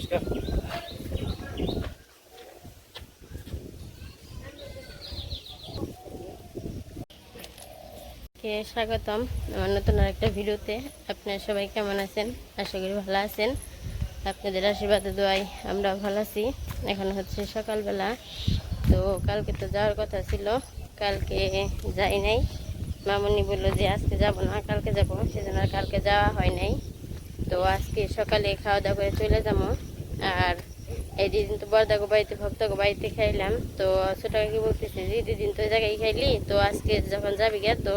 নমস্কার কে স্বাগতম আমার নতুন আরেকটা ভিডিওতে। আপনারা সবাই কেমন আছেন? আশা করি ভালো আছেন। আপনাদের আশীর্বাদে দোয়াই আমরা ভালো আছি। এখন হচ্ছে সকালবেলা। তো কালকে তো যাওয়ার কথা ছিল। কালকে যাই নাই। মামনি বলল যে আজকে যাব না, কালকে যাব। সেজন্য আর কালকে যাওয়া হয় নাই। তো আজকে সকালে খাওয়া দাওয়া করে চলে যাব। আর এই দিন তো বরদাগো বাড়িতে, ভক্তগো বাড়িতে খাইলাম। তো ছোট কি বলতেছে যে দিদিন তো জায়গায় খাইলি, তো আজকে যখন যাবি গে তো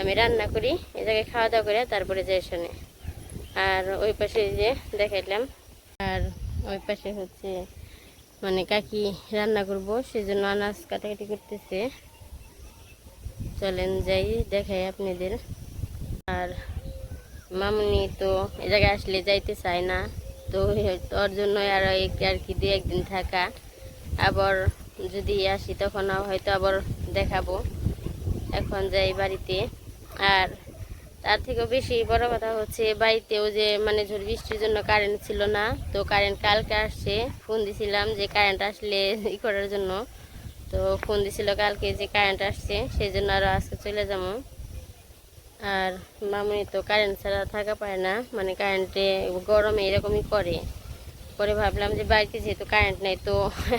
আমি রান্না করি, এই জায়গায় খাওয়া দাওয়া করে তারপরে যাই শোনে আর ওই পাশে যে দেখাইলাম, আর ওই পাশে হচ্ছে মানে কাকি রান্না করব, সেজন্য আনাজ কাটাকাটি করতেছে। চলেন যাই, দেখাই আপনাদের। আর মামনি তো এ জায়গায় আসলে যাইতে চায় না। তো তোর জন্য আর আর কি দু একদিন থাকা। আবার যদি আসি তখন হয়তো আবার দেখাবো। এখন যাই বাড়িতে। আর তার থেকেও বেশি বড় কথা হচ্ছে, বাড়িতেও যে মানে ঝড় বৃষ্টির জন্য কারেন্ট ছিল না। তো কারেন্ট কালকে আসছে। ফোন দিছিলাম যে কারেন্ট আসলে ই করার জন্য। তো ফোন দিছিল কালকে যে কারেন্ট আসছে, সেই জন্য আরও আজকে চলে যাব। আর মামনি তো কারেন্ট ছাড়া থাকা পায় না। মানে কারেন্টে গরমে এরকমই করে। পরে ভাবলাম যে বাড়িতে যেহেতু কারেন্ট নেই, তো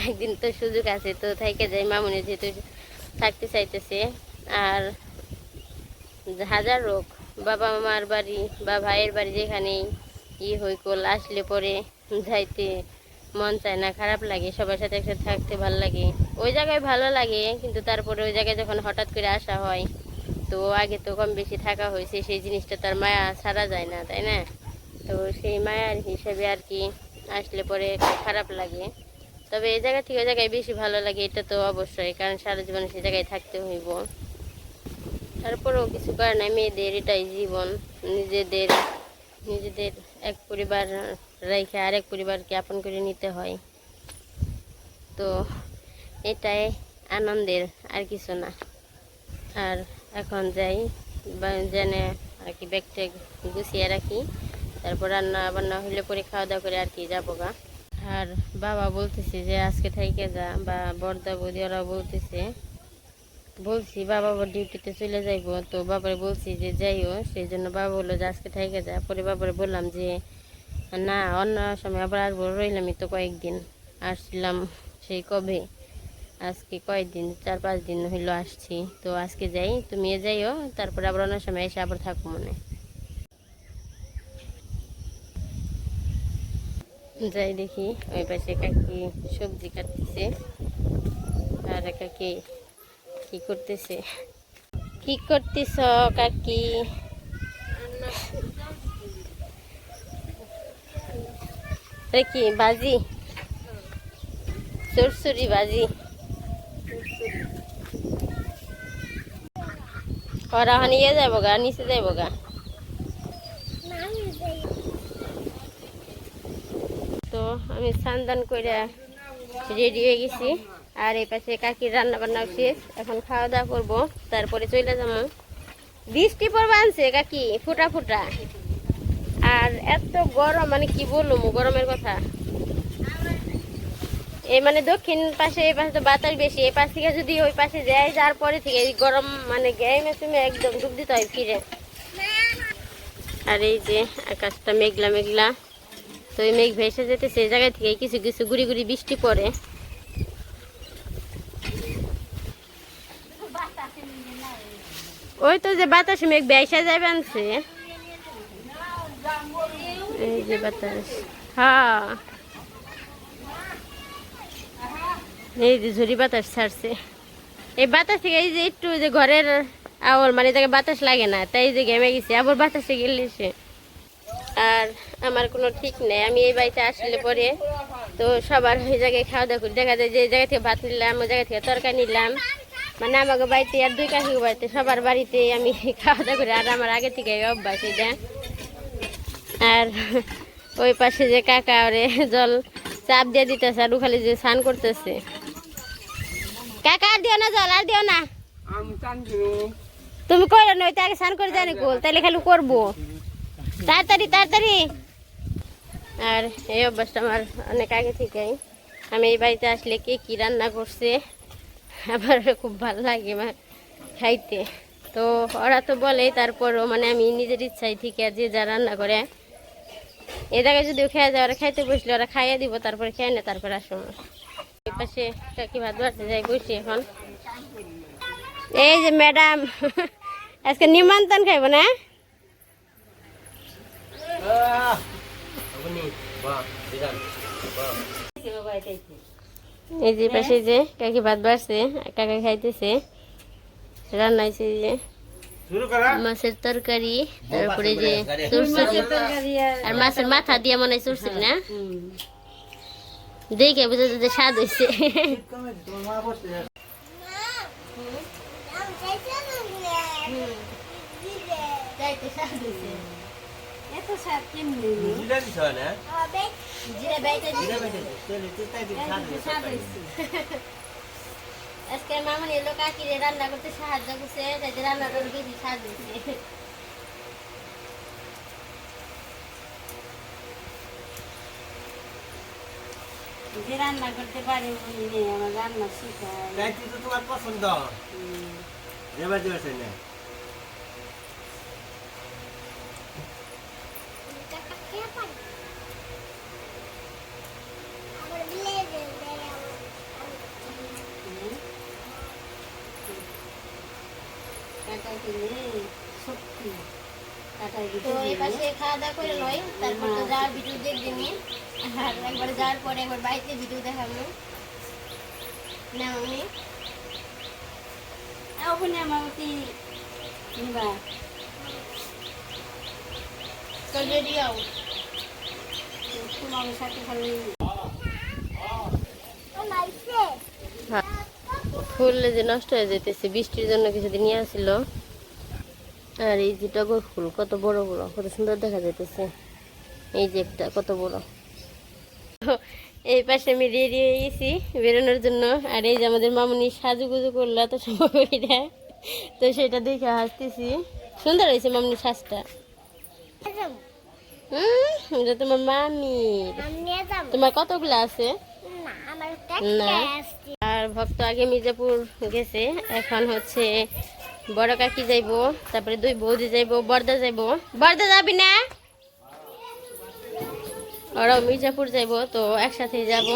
একদিন তো সুযোগ আছে, তো থেকে যাই। মামনি যেহেতু থাকতে চাইতেছে। আর হাজার রোগ, বাবা মামার বাড়ি বা ভাইয়ের বাড়ি যেখানেই ই হইকল, আসলে পরে যাইতে মন চায় না, খারাপ লাগে। সবার সাথে একসাথে থাকতে ভালো লাগে। ওই জায়গায় ভালো লাগে, কিন্তু তারপরে ওই জায়গায় যখন হঠাৎ করে আসা হয় তো আগে তো কম বেশি থাকা হয়েছে, সেই জিনিসটা তার মায়া ছাড়া যায় না, তাই না? তো সেই মায়ার হিসাবে আর কি আসলে পরে খারাপ লাগে। তবে এই জায়গা থেকে ওই জায়গায় বেশি ভালো লাগে, এটা তো অবশ্যই, কারণ সারা জীবন সেই জায়গায় থাকতে হইব। তারপরেও কিছু নাই, মেয়েদের এটাই জীবন, নিজেদের নিজেদের এক পরিবার রেখে আরেক পরিবারকে আপন করে নিতে হয়। তো এটাই আনন্দের আর কিছু না। আর এখন যাই জেনে আর কি ব্যাগ ট্যাগ গুছিয়ে রাখি। তারপর রান্না বান্না হলে পরে খাওয়া দাওয়া করে আর কি যাব গা। আর বাবা বলতেছে যে আজকে থেকে যা, বা বর্দা বৌদি ওরাও বলতেছে। বলছি বাবা ডিউটিতে চলে যাইবো, তো বাবারে বলছি যে যাইও সেই জন্য বাবা বলল যে আজকে থেকে যা। পরে বাবারে বললাম যে না, অন্য সময় আবার আসব, রইলামই তো কয়েকদিন। আসছিলাম সেই কবে। আজকে কয়েকদিন, চার পাঁচ দিন হইল আসছি। তো আজকে যাই তুমি যাইও, তারপরে আবার অন্য সময় এসে আবার থাকো মনে। যাই দেখি, ওই পাশে কাকি সবজি কাটতেছে। আর কাকি কি করতেছে? কি করতেছ কাকি? কি, বাজি? চুরচুরি বাজি? ওরা ইয়ে যাব গা নিচে যাব গা তো আমি স্নান করে রেডি হয়ে গেছি। আর এই পাশে কাকির রান্না বান্না শেষ। এখন খাওয়া দাওয়া করব, তারপরে চলে যাব বৃষ্টি পড়বে আনছে কাকি, ফুটা ফুটা। আর এত গরম মানে কি বললাম গরমের কথা। এই মানে দক্ষিণ পাশে এই পাশে তো বাতাস বেশি এই পাশ থেকে যদি ওই পাশে যায় যার পরে থেকে এই গরম মানে গেমে তুমি একদম ডুব দিতে হয় ফিরে আর এই যে আকাশটা মেঘলা মেঘলা, তো এই মেঘ ভেসে যেতে সেই জায়গা থেকে কিছু কিছু গুড়ি গুড়ি বৃষ্টি পড়ে। ওই তো যে বাতাস মেঘ ভেসে যাবে আনছে এই যে বাতাস হ্যাঁ। এই যে ঝুরি বাতাস ছাড়ছে। এই বাতাস থেকে এই যে একটু যে ঘরের আওয়াল মানে তাকে বাতাস লাগে না, তাই যে ঘেমে গেছে, আবার বাতাসে গেলে আর আমার কোনো ঠিক নেই, আমি এই বাড়িতে আসলে পরে তো সবার ওই জায়গায় খাওয়া দাওয়া করি। দেখা যায় যে জায়গা থেকে ভাত নিলাম, ওই জায়গা থেকে তরকারি নিলাম। মানে আমাকে বাড়িতে আর দুই কাকি বাড়িতে, সবার বাড়িতে আমি খাওয়া দাওয়া করি। আর আমার আগে থেকে অভ্যাস এটা। আর ওই পাশে যে কাকা ওরে জল চাপ দিয়ে দিতেছে আর খালি যে স্নান করতেছে কাকা আর দিও না জল আর দিও না। তুমি করো না ওইটা আগে স্নান করে জানি গোল তাহলে খালি করব। তাড়াতাড়ি তাড়াতাড়ি। আর এই অভ্যাসটা আমার অনেক আগে থেকেই। আমি এই বাড়িতে আসলে কে কী রান্না করছে আমার খুব ভালো লাগে মা খাইতে। তো ওরা তো বলে তারপরও মানে আমি নিজের ইচ্ছাই থেকে যে যা রান্না করে এ জায়গায় যদি খেয়ে যায় ওরা খাইতে বসলে ওরা খাইয়ে দিব তারপরে খেয়ে নে তারপরে আসো এই পাশে কাকি ভাত বাড়তে যাই বসি এখন। এই যে ম্যাডাম আজকে নিমন্ত্রণ খাইব না? এই যে পাশে যে কাকি ভাত বাড়ছে কাকা খাইতেছে রান্না হয়েছে যে। মাছের তরকারি তারপরে যে চুরচুরি। আর মাছের মাথা দিয়ে মনে হয় না? দেখে বুঝা যায় যে স্বাদ হয়েছে আজকে মামনি এলো কাকিরে রান্না করতে সাহায্য করছে রান্না করে বেশি যে রান্না করতে পারে উনি নেই আমার রান্না শিখায়। তোমার পছন্দ। এবার না তো এই দিতে খাওয়া দাওয়া করে লই তারপর তো যাওয়ার ভিডিও দেখবেনি আর একবার যাওয়ার পরে একবার বাড়িতে ভিডিও দেখাবো। না আমি। ওখানে আমার অতি ফুল যে নষ্ট হয়ে যেতেছে, বৃষ্টির জন্য কিছুদিন নিয়ে আসছিল আর এই যে টগর ফুল, কত বড় বড়, কত সুন্দর দেখা যাইতেছে। এই যে একটা, কত বড়। তো এই পাশে আমি রেডি হয়ে গেছি বেরোনোর জন্য। আর এই যে আমাদের মামুনি সাজুগুজু করল এত সময় তো সেটা দেখে হাসতেছি। সুন্দর হয়েছে মামুনির সাজটা। হুম এটা তোমার মামির। তোমার কতগুলো আছে? না। আর ভক্ত আগে মির্জাপুর গেছে। এখন হচ্ছে বড় কাকি যাইবো, তারপরে দুই বৌদি যাইবো, বর্দা যাইবো। বর্দা যাবি না? ওরাও মির্জাপুর যাইবো তো একসাথে যাব।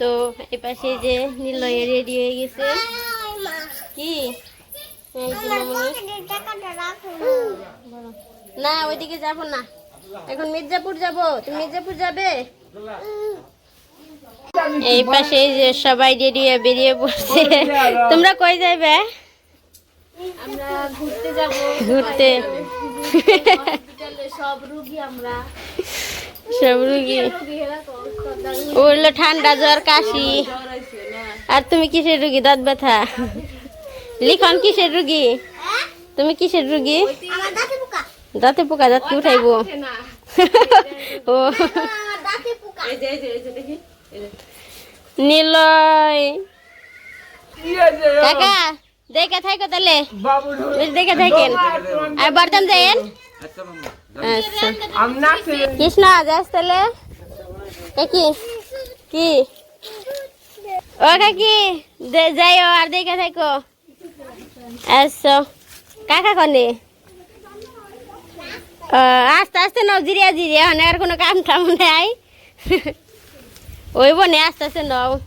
তো এই পাশে যে নিলয় রেডি হয়ে গেছে। কি? না ওইদিকে যাব না। এখন মির্জাপুর যাব। তুমি মির্জাপুর যাবে? এই পাশে যে সবাই রেডি হয়ে বেরিয়ে পড়ছে। তোমরা কই যাবে আমরা ঘুরতে যাব। ঘুরতে। সব রুগী আমরা। সব রুগী রুগী ও হলো ঠান্ডা জ্বর কাশি। আর তুমি কিসের রুগী? দাঁত ব্যথা? লিখন কিসের রুগী? তুমি কিসের রুগী? দাঁতে পোকা দাঁত কি উঠাইবো? ও। নিলয়। কাকা দেখে থাকো তাহলে। দেখে থাকেন আর বর্তমান যাইন আচ্ছা কৃষ্ণ যাস তাহলে? কাকি কি? ও কাকি দে- যাইও আর দেখে থাকো। আচ্ছা। কাকা কনে? ও, আস্তে আস্তে নাও জিরিয়া জিরিয়া মানে আর কোনো কাম টাম নাই। ওই বনে আস্তে আস্তে নাও।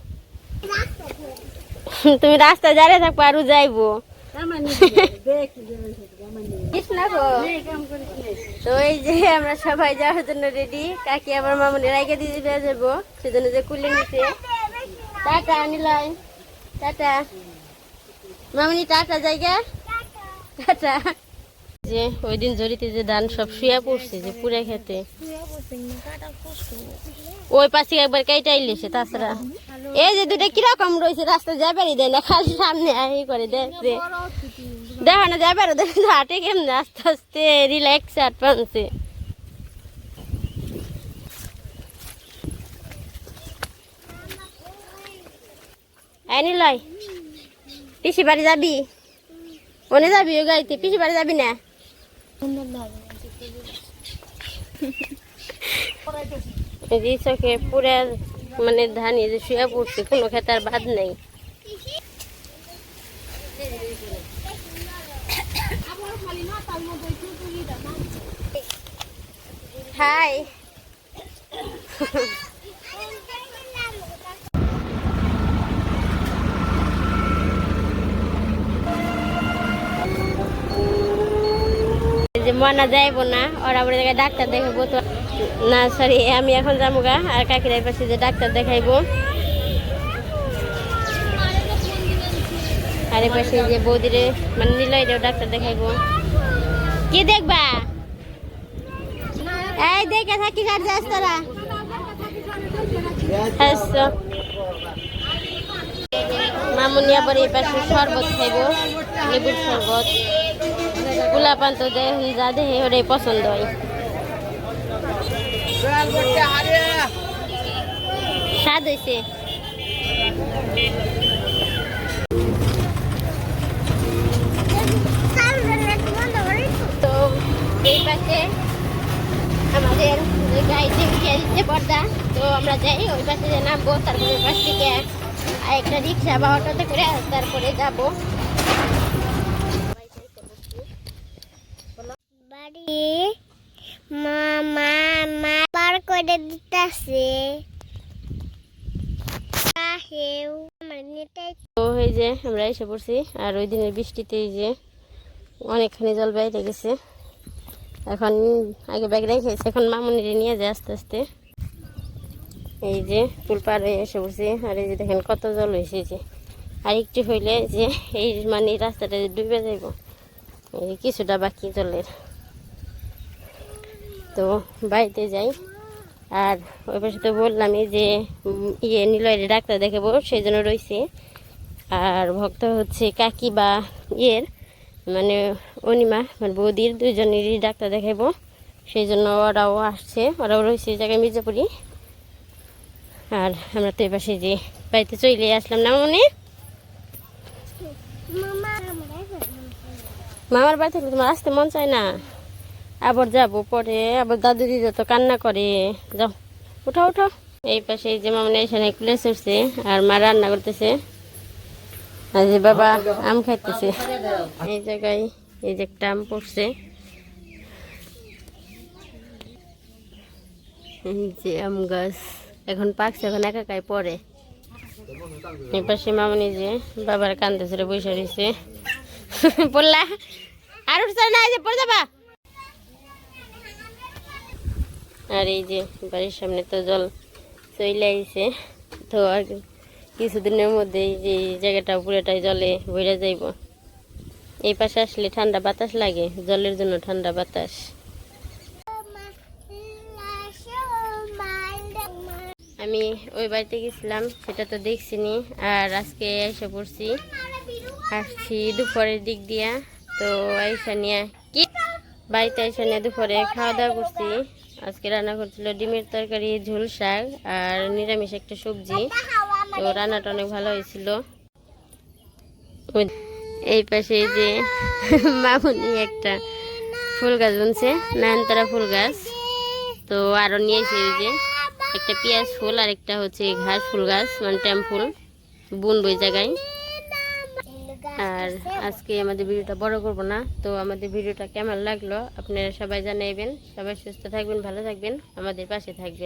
তুমি রাস্তা যারে থাকব আরও যাইবো। কৃষ্ণ গো। তো এই যে আমরা সবাই যাওয়ার জন্য রেডি কাকি আমার মামুনি রাইকে দিয়ে দিয়ে যাব। সেজন্য যে কুলে নিতে। টাটা, নিলয়। টাটা। মামুনি, টাটা জায়গা? টাটা। যে ওই দিন জড়িতে যে ধান সব শুয়া পড়ছে, যে পুরে খেতে। ওই পাশে একবার কাইটাই লেছে তাছাড়া। এই যে দুটো কীরকম রয়েছে রাস্তা যাবারই দেয় না, খালি সামনে এই করে দেখছে দেখো না যাবার দেখো হাটে কেমন আস্তে আস্তে রিল্যাক্স হাট পানছে আইনি লয় পিসি বাড়ি যাবি মনে যাবি ওই গাড়িতে পিসি বাড়ি যাবি না এই যে চোখে পুরা মানে ধান এই যে শুয়ে পড়ছে কোনো খেতে আর বাদ নেই হাই এই যে মনা যাইবো না ওরা বলে জায়গায় ডাক্তার দেখাবো তো না সরি আমি এখন যাব গা আর কাকিরাই পাশে যে ডাক্তার দেখাইবো আর এই পাশে যে বৌদিরে মানে নিলয় ডাক্তার দেখাইবো কি দেখবা এই দেখে থাকি কার যাস তোরা। হাসছো মামুনি আবার এই পাশে শরবত খাইবো, লেবুর শরবত। গোলা পান তো যা দেহে ওটাই পছন্দ হয়। স্বাদ হয়েছে তো এই পাশে আমাদের গাড়িতে উঠিয়ে পর্দা তো আমরা যাই ওই পাশে যে নামবো তারপরে ওই পাশ থেকে একটা রিক্সা বা অটোতে করে তারপরে যাব। বাড়ি মামা মা পার করে দিতেছে। তো এই যে আমরা এসে পড়ছি আর ওই দিনের বৃষ্টিতে এই যে অনেকখানি জল বাইরে গেছে এখন আগে ব্যাগ রেখেছে, এখন মামুনিরে নিয়ে যায় আস্তে আস্তে। এই যে পুল পার হয়ে এসে পড়ছি আর এই যে দেখেন কত জল হয়েছে যে। আর একটু হইলে যে এই মানে রাস্তাটা ডুবে যাইব, এই কিছুটা বাকি জলের। তো বাড়িতে যাই, আর ওই পাশে তো বললামই যে ইয়ে নিলয়ের ডাক্তার দেখাবো সেই জন্য রয়েছে আর ভক্ত হচ্ছে কাকি বা ইয়ের। মানে অনিমা মানে বৌদির দুজনেরই ডাক্তার দেখাবো সেই জন্য ওরাও আসছে, ওরাও রয়েছে জায়গায় মির্জাপুরি। আর আমরা তো এপাশে যে বাড়িতে চলে আসলাম না মনে? মামা মামার বাড়ি থেকে তোমার আসতে মন চায় না? আবার যাব পরে, আবার দাদু দিদা তো কান্না করে। যাও উঠো উঠো এই পাশে যে মামনি এখানে কুলে চড়ছে, আর মা রান্না করতেছে। যে বাবা, আম খাইতেছে। এই জায়গায়, এই যে একটা আম পড়ছে। যে আম গাছ। এখন পাকছে, এখন একাকাই পরে এই পাশে মামনি যে বাবার কান্দে ছেড়ে বসে রয়েছে। পড়লা আর উঠছে না, এই যে পড়ে যাবা। আর এই যে বাড়ির সামনে তো জল চলে আইছে, তো আর কিছুদিনের মধ্যে যে জায়গাটা পুরোটাই জলে ভরে যাইব। এই পাশে আসলে ঠান্ডা বাতাস লাগে, জলের জন্য ঠান্ডা বাতাস। আমি ওই বাড়িতে গেছিলাম, সেটা তো দেখছিনি, আর আজকে এসে পড়ছি। আসছি দুপুরের দিক দিয়া, তো আইসা নিয়ে কি? বাড়িতে আইসা নিয়ে দুপুরে খাওয়া দাওয়া করছি। আজকে রান্না করছিল ডিমের তরকারি, ঝোল, শাক, আর নিরামিষ একটা সবজি। তো রান্নাটা অনেক ভালো হয়েছিল। ওই- এই পাশে যে মামুনি একটা ফুল গাছ বুনছে নয়নতারা ফুল গাছ। তো আরও নিয়েছে এই যে একটা পেঁয়াজ ফুল, আর একটা হচ্ছে ঘাস ফুল গাছ মানে ট্যাম ফুল। বুনবো এই জায়গায়। আর আজকে আমাদের ভিডিওটা বড় করব না, তো আমাদের ভিডিওটা কেমন লাগল আপনারা সবাই জানাইবেন। সবাই সুস্থ থাকবেন, ভালো থাকবেন, আমাদের পাশে থাকবেন।